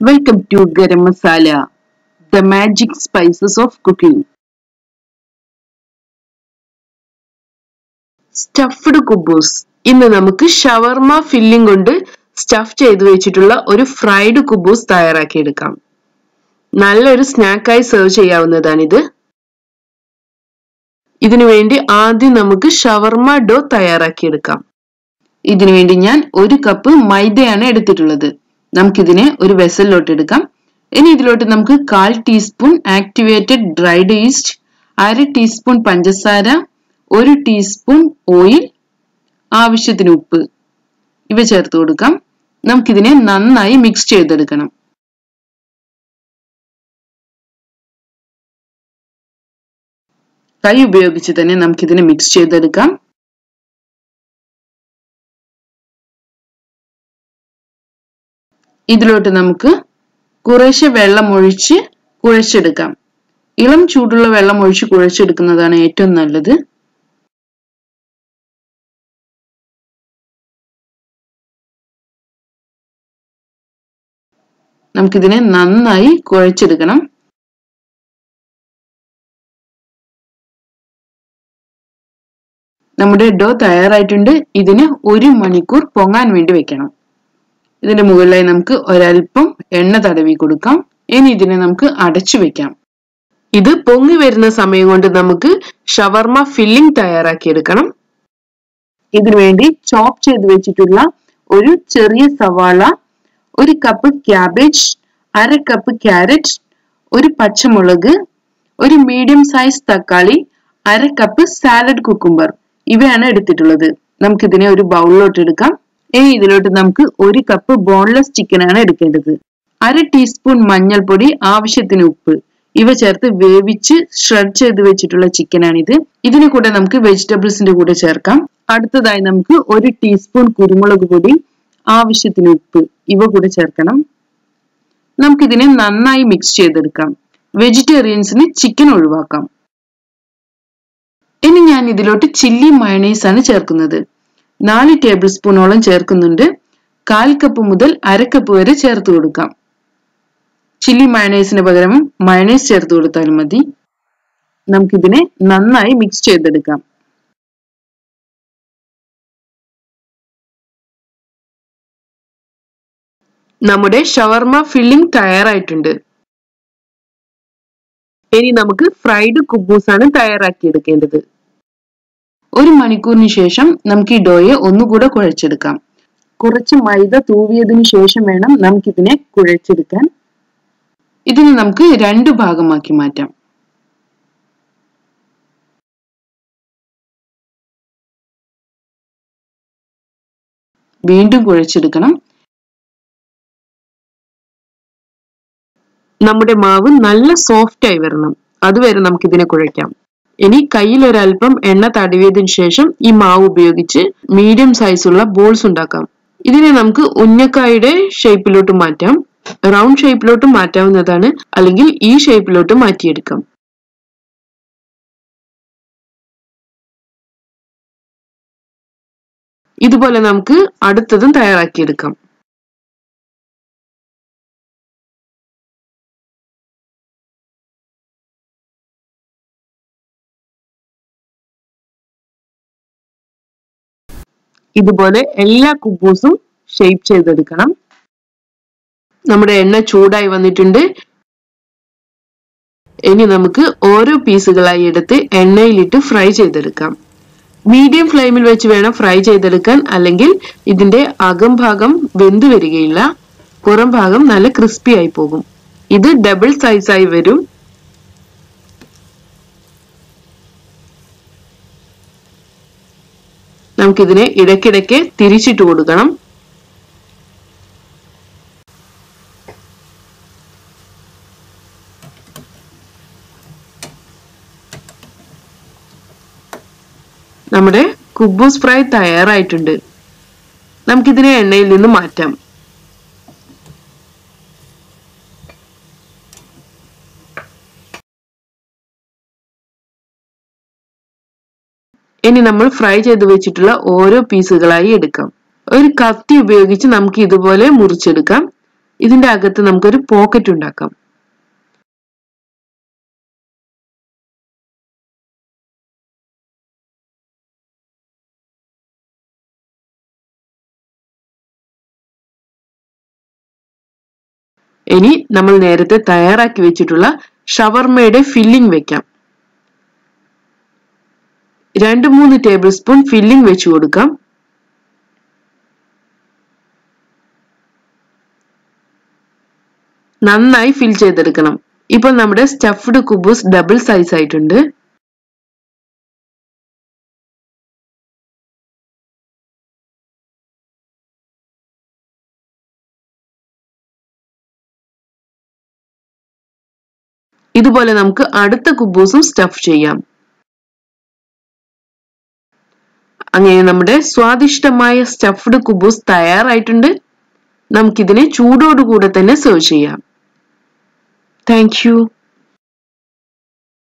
Welcome to Garam Masala the magic spices of cooking stuffed കുബൂസ് ഇന്ന് നമുക്ക് ഷവർമ filling കൊണ്ട് സ്റ്റഫ് ചെയ്തു വെച്ചിട്ടുള്ള ഒരു ഫ്രൈഡ് കുബൂസ് തയ്യാറാക്കിയെടുക്കാം. നല്ലൊരു സ്നാക്കായി സെർവ് ചെയ്യാവുന്നതാണിത്. ഇതിനു വേണ്ടി ആദ്യം നമുക്ക് ഷവർമ ഡോ തയ്യാറാക്കിയെടുക്കാം. ഇതിനു വേണ്ടി ഞാൻ ഒരു കപ്പ് മൈദയാണ് എടുത്തിട്ടുള്ളത്. നമുക്കിതിനെ ഒരു വെസലിലോട്ട് എടുക്കാം ഇനി ഇതിലോട്ട് നമുക്ക് കാൽ ടീസ്പൂൺ ആക്ടിവേറ്റഡ് ഡ്രൈഡ് ഈസ്റ്റ് അര ടീസ്പൂൺ പഞ്ചസാര ഒരു ടീസ്പൂൺ ഓയിൽ ആവശ്യത്തിന് ഉപ്പ്. ഇവ ചേർത്ത് കൊടുക്കാം. നമുക്കിതിനെ നന്നായി മിക്സ് ചെയ്തെടുക്കണം. കൈ ഉപയോഗിച്ച് തന്നെ നമുക്കിതിനെ മിക്സ് ചെയ്തെടുക്കാം. ഇതിലോട്ട് നമുക്ക് കുറേശ്ശെ വെള്ളം ഒഴിച്ച് കുഴച്ചെടുക്കാം. ഇളം ചൂടുള്ള വെള്ളം ഒഴിച്ച് കുഴച്ചെടുക്കുന്നതാണ് ഏറ്റവും നല്ലത്. നമുക്കിതിനെ നന്നായി കുഴച്ചെടുക്കണം. നമ്മുടെ ഡോ തയ്യാറായിട്ടുണ്ട്. ഇതിന് ഒരു മണിക്കൂർ പൊങ്ങാൻ വേണ്ടി വെക്കണം. ഇതിന്റെ മുകളിലായി നമുക്ക് ഒരൽപ്പം എണ്ണ തടവി കൊടുക്കാം. ഇനി ഇതിനെ നമുക്ക് അടച്ചു വെക്കാം. ഇത് പൊങ്ങി വരുന്ന സമയം കൊണ്ട് നമുക്ക് ഷവർമ ഫില്ലിംഗ് തയ്യാറാക്കിയെടുക്കണം ഇതിനു വേണ്ടി ചോപ്പ് ചെയ്ത് വെച്ചിട്ടുള്ള ഒരു ചെറിയ സവാള ഒരു കപ്പ് ക്യാബേജ് അര കപ്പ് ക്യാരറ്റ് ഒരു പച്ചമുളക് ഒരു മീഡിയം സൈസ് തക്കാളി അര കപ്പ് സാലഡ് കുക്കുംബർ ഇവയാണ് എടുത്തിട്ടുള്ളത്. നമുക്കിതിനെ ഒരു ബൗളിലോട്ട് എടുക്കാം. ഇനി ഇതിലോട്ട് നമുക്ക് ഒരു കപ്പ് ബോൺലെസ് ചിക്കൻ ആണ് എടുക്കേണ്ടത്. അര ടീസ്പൂൺ മഞ്ഞൾപ്പൊടി ആവശ്യത്തിന് ഉപ്പ്. ഇവ ചേർത്ത് വേവിച്ച് ഷ്രെഡ് ചെയ്ത് വെച്ചിട്ടുള്ള ചിക്കനാണിത് ഇതിന് കൂടെ നമുക്ക് വെജിറ്റബിൾസിന്റെ കൂടെ ചേർക്കാം. അടുത്തതായി നമുക്ക് ഒരു ടീസ്പൂൺ കുരുമുളക് പൊടി ആവശ്യത്തിന് ഉപ്പ്. ഇവ കൂടെ ചേർക്കണം. നമുക്കിതിനെ നന്നായി മിക്സ് ചെയ്തെടുക്കാം. വെജിറ്റേറിയൻസിന് ചിക്കൻ ഒഴിവാക്കാം. ഇനി ഞാൻ ഇതിലോട്ട് ചില്ലി മയണൈസ് ആണ് ചേർക്കുന്നത്. നാല് ടേബിൾ സ്പൂണോളം ചേർക്കുന്നുണ്ട്. കാൽ കപ്പ് മുതൽ അരക്കപ്പ് കപ്പ് വരെ ചേർത്ത് കൊടുക്കാം. ചില്ലി മയണൈസിന് പകരം മയണൈസ് ചേർത്ത് കൊടുത്താലും മതി. നമുക്കിതിനെ നന്നായി മിക്സ് ചെയ്തെടുക്കാം. നമ്മുടെ ഷവർമ ഫില്ലിംഗ് തയ്യാറായിട്ടുണ്ട്. ഇനി നമുക്ക് ഫ്രൈഡ് കുബൂസ് ആണ് തയ്യാറാക്കിയെടുക്കേണ്ടത്. ഒരു മണിക്കൂറിന് ശേഷം നമുക്ക് ഈ ഡോയെ ഒന്നുകൂടെ കുഴച്ചെടുക്കാം. കുറച്ച് മൈദ തൂവിയതിനു ശേഷം വേണം നമുക്കിതിനെ കുഴച്ചെടുക്കാൻ. ഇതിനെ നമുക്ക് രണ്ട് ഭാഗമാക്കി മാറ്റാം. വീണ്ടും കുഴച്ചെടുക്കണം. നമ്മുടെ മാവ് നല്ല സോഫ്റ്റ് ആയി വരണം. അതുവരെ നമുക്ക് ഇതിനെ കുഴയ്ക്കാം. ഇനി കയ്യിൽ ഒരല്പം എണ്ണ തടവിയതിനു ശേഷം ഈ മാവ് ഉപയോഗിച്ച് മീഡിയം സൈസുള്ള ബോൾസ് ഉണ്ടാക്കാം. ഇതിനെ നമുക്ക് ഉന്നക്കായുടെ ഷേപ്പിലോട്ട് മാറ്റാം. റൗണ്ട് ഷേപ്പിലോട്ട് മാറ്റാവുന്നതാണ്. അല്ലെങ്കിൽ ഈ ഷേപ്പിലോട്ട് മാറ്റിയെടുക്കാം. ഇതുപോലെ നമുക്ക് അടുത്തതും തയ്യാറാക്കിയെടുക്കാം. ഇതുപോലെ എല്ലാ കുബൂസും ഷേപ്പ് ചെയ്തെടുക്കണം. നമ്മുടെ എണ്ണ ചൂടായി വന്നിട്ടുണ്ട്. ഇനി നമുക്ക് ഓരോ പീസുകളായി എടുത്ത് എണ്ണയിലിട്ട് ഫ്രൈ ചെയ്തെടുക്കാം. മീഡിയം ഫ്ലെയിമിൽ വെച്ച് വേണം ഫ്രൈ ചെയ്തെടുക്കാൻ. അല്ലെങ്കിൽ ഇതിന്റെ അകം ഭാഗം വെന്തു വരികയില്ല. പുറം ഭാഗം നല്ല ക്രിസ്പി ആയി പോകും. ഇത് ഡബിൾ സൈസായി വരും. നമുക്കിതിനെ ഇടയ്ക്കിടയ്ക്ക് തിരിച്ചിട്ട് കൊടുക്കണം. നമ്മുടെ കുബ്ബൂസ് ഫ്രൈ തയ്യാറായിട്ടുണ്ട്. നമുക്കിതിനെ എണ്ണയിൽ നിന്ന് മാറ്റാം. ഇനി നമ്മൾ ഫ്രൈ ചെയ്ത് വെച്ചിട്ടുള്ള ഓരോ പീസുകളായി എടുക്കാം. ഒരു കത്തി ഉപയോഗിച്ച് നമുക്ക് ഇതുപോലെ മുറിച്ചെടുക്കാം. ഇതിന്റെ അകത്ത് നമുക്കൊരു പോക്കറ്റ് ഉണ്ടാക്കാം. ഇനി നമ്മൾ നേരത്തെ തയ്യാറാക്കി വെച്ചിട്ടുള്ള ഷവർമയുടെ ഫില്ലിംഗ് വെക്കാം. രണ്ട് മൂന്ന് ടേബിൾ സ്പൂൺ ഫില്ലിംഗ് വെച്ച് കൊടുക്കാം. നന്നായി ഫിൽ ചെയ്തെടുക്കണം. ഇപ്പോൾ നമ്മുടെ സ്റ്റഫ്ഡ് കുബൂസ് ഡബിൾ സൈസ് ആയിട്ടുണ്ട്. ഇതുപോലെ നമുക്ക് അടുത്ത കുബൂസും സ്റ്റഫ് ചെയ്യാം. അങ്ങനെ നമ്മുടെ സ്വാദിഷ്ടമായ സ്റ്റഫ്ഡ് കുബൂസ് തയ്യാറായിട്ടുണ്ട്. നമുക്കിതിനെ ചൂടോടുകൂടെ തന്നെ സെർവ് ചെയ്യാം. താങ്ക്